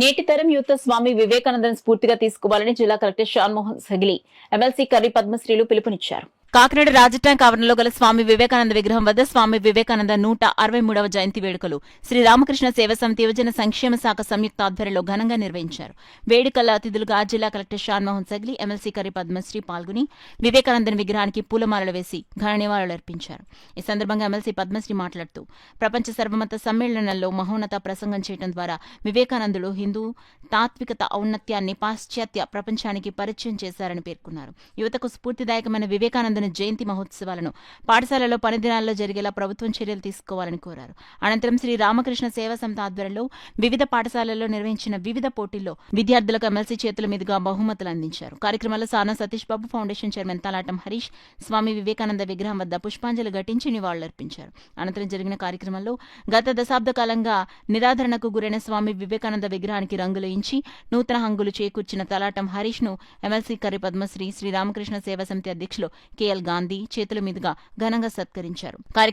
నేటి తరం యువత స్వామి వివేకానందను స్ఫూర్తిగా తీసుకోవాలని జిల్లా కలెక్టర్ షాన్మోహన్ సగిలి ఎమ్మెల్సీ కర్రీ పద్మశ్రీలు పిలుపునిచ్చారు. కాకినాడ రాజటాంక్ ఆవరణలో గల స్వామి వివేకానంద విగ్రహం వద్ద స్వామి వివేకానంద నూట అరవై మూడవ జయంతి వేడుకలు. శ్రీరామకృష్ణ సేవ సమితి యువజన సంక్షేమ శాఖ సంయుక్త ఆధ్వర్యంలో ఘనంగా నిర్వహించారు. వేడుకల అతిథులుగా జిల్లా కలెక్టర్ షాన్మోహన్ సగ్లి ఎమ్మెల్సీ కరి పద్మశ్రీ పాల్గొని వివేకానందని విగ్రహానికి పూలమాలలు వేసి ఘన నివాళులర్పించారు ఈ సందర్భంగా ఎమ్మెల్సీ పద్మశ్రీ మాట్లాడుతూ ప్రపంచ సర్వమత సమ్మేళనంలో మహోన్నత ప్రసంగం చేయడం ద్వారా వివేకానందులు హిందూ తాత్వికత ఔన్నత్యాన్ని పాశ్చాత్య ప్రపంచానికి పరిచయం చేశారని పేర్కొన్నారు. యువతకు స్ఫూర్తిదాయకమైన వివేకానందన జయంతి మహోత్సవాలను పాఠశాలలో పని దినాల్లో జరిగేలా ప్రభుత్వం చర్యలు తీసుకోవాలని కోరారు. అనంతరం శ్రీ రామకృష్ణ సేవా సంస్థ ఆధ్వర్యంలో వివిధ పాఠశాలల్లో నిర్వహించిన వివిధ పోటీల్లో విద్యార్థులకు ఎమ్మెల్సీ చేతుల మీదుగా బహుమతులు అందించారు. కార్యక్రమంలో సానా సతీష్ బాబు ఫౌండేషన్ చైర్మన్ తలాటం హరీష్ స్వామి వివేకానంద విగ్రహం వద్ద పుష్పాంజలి ఘటించి నివాళులర్పించారు. అనంతరం జరిగిన కార్యక్రమంలో గత దశాబ్ద కాలంగా నిరాధరణకు గురైన స్వామి వివేకానంద విగ్రహానికి రంగులు ఇంచి నూతన హంగులు చేకూర్చిన తలాటం హరీష్ను ఎమ్మెల్సీ కర్రి పద్మశ్రీ శ్రీ రామకృష్ణ సేవా సమితి అధ్యక్షులు కె. గాంధీ చేతుల మీదుగా ఘనంగా సత్కరించారు. కార్యక్రమం